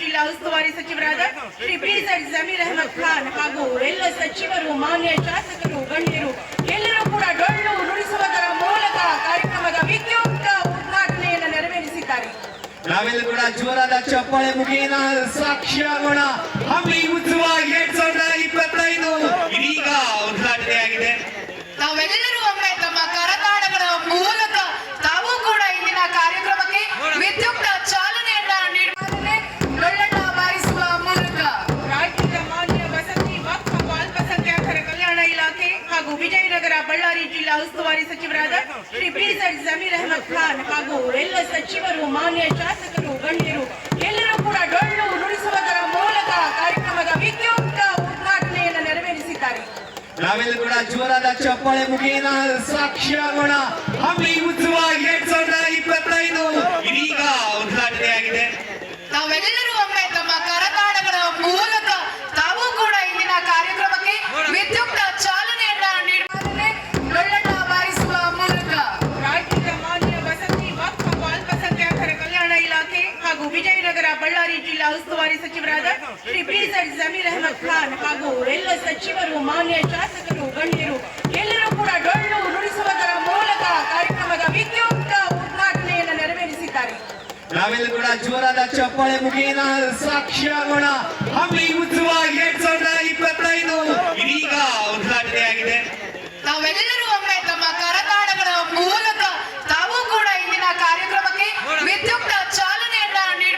ಜಿಲ್ಲಾ ಉಸ್ತುವಾರಿ ಸಚಿವರಾದ ಶ್ರೀ ಬಿ ಝಡ್ ಜಮೀರ್ ಅಹಮದ್ ಖಾನ್ ಹಾಗೂ ಎಲ್ಲ ಸಚಿವರು, ಮಾನ್ಯ ಶಾಸಕರು, ಗಣ್ಯರು, ಎಲ್ಲರೂ ಕೂಡ ಡೊಳ್ಳು ನುಡಿಸುವುದರ ಮೂಲಕ ಕಾರ್ಯಕ್ರಮದ ವಿದ್ಯುಕ್ತ ಉದ್ಘಾಟನೆಯನ್ನು ನೆರವೇರಿಸಿದ್ದಾರೆ. ನಾವೆಲ್ಲ ಕೂಡ ಜೋರಾದ ಚಪ್ಪಾಳೆ ಮುಖೇನ ಸಾಕ್ಷಿಯಾಗೋಣ ವಿಜಯನಗರ ಬಳ್ಳಾರಿ ಜಿಲ್ಲಾ ಉಸ್ತುವಾರಿ ಸಚಿವರಾದ ಶ್ರೀ ಬಿ ಝಡ್ ಜಮೀರ್ ಅಹಮದ್ ಖಾನ್ ಹಾಗೂ ಎಲ್ಲ ಸಚಿವರು ಮಾನ್ಯ ಶಾಸಕರು ಗಣ್ಯರು ಎಲ್ಲರೂ ಕೂಡ ಡೊಳ್ಳು ನುಡಿಸುವುದರ ಮೂಲಕ ಕಾರ್ಯಕ್ರಮದ ವಿದ್ಯುಕ್ತ ಉದ್ಘಾಟನೆಯನ್ನು ನೆರವೇರಿಸಿದ್ದಾರೆ. ನಾವೆಲ್ಲ ಕೂಡ ಜೋರಾದ ಚಪ್ಪಾಳೆ ಮುಖೇನ ಸಾಕ್ಷಿಯಾಗೋಣ ಹಂಪಿ ಉತ್ಸವ ಎರಡ್ ಸಾವಿರದ ಇಪ್ಪತ್ತೈದು ಇದೀಗ ಉದ್ಘಾಟನೆ ಆಗಿದೆ ಒಮ್ಮೆ ಬಳ್ಳಾರಿ ಜಿಲ್ಲಾ ಉಸ್ತುವಾರಿ ಸಚಿವರಾದ ಶ್ರೀ ಬಿಸರ್ ಜಮೀರ್ ಅಹಮದ್ ಖಾನ್ ಹಾಗೂ ಎಲ್ಲ ಸಚಿವರು, ಮಾನ್ಯ ಶಾಸಕರು, ಗಣ್ಯರು, ಎಲ್ಲರೂ ಕೂಡ ಡೊಳ್ಳು ನುಡಿಸುವುದರ ಮೂಲಕ ಕಾರ್ಯಕ್ರಮದ ವಿದ್ಯುಕ್ತ ಉದ್ಘಾಟನೆಯನ್ನು ನೆರವೇರಿಸಿದ್ದಾರೆ. ನಾವೆಲ್ಲ ಕೂಡ ಜೋರಾದ ಚಪ್ಪಾಳೆ ಮುಖೇನ ಸಾಕ್ಷಿಯಾಗೋಣ ಹಂಪಿ ಉತ್ಸವ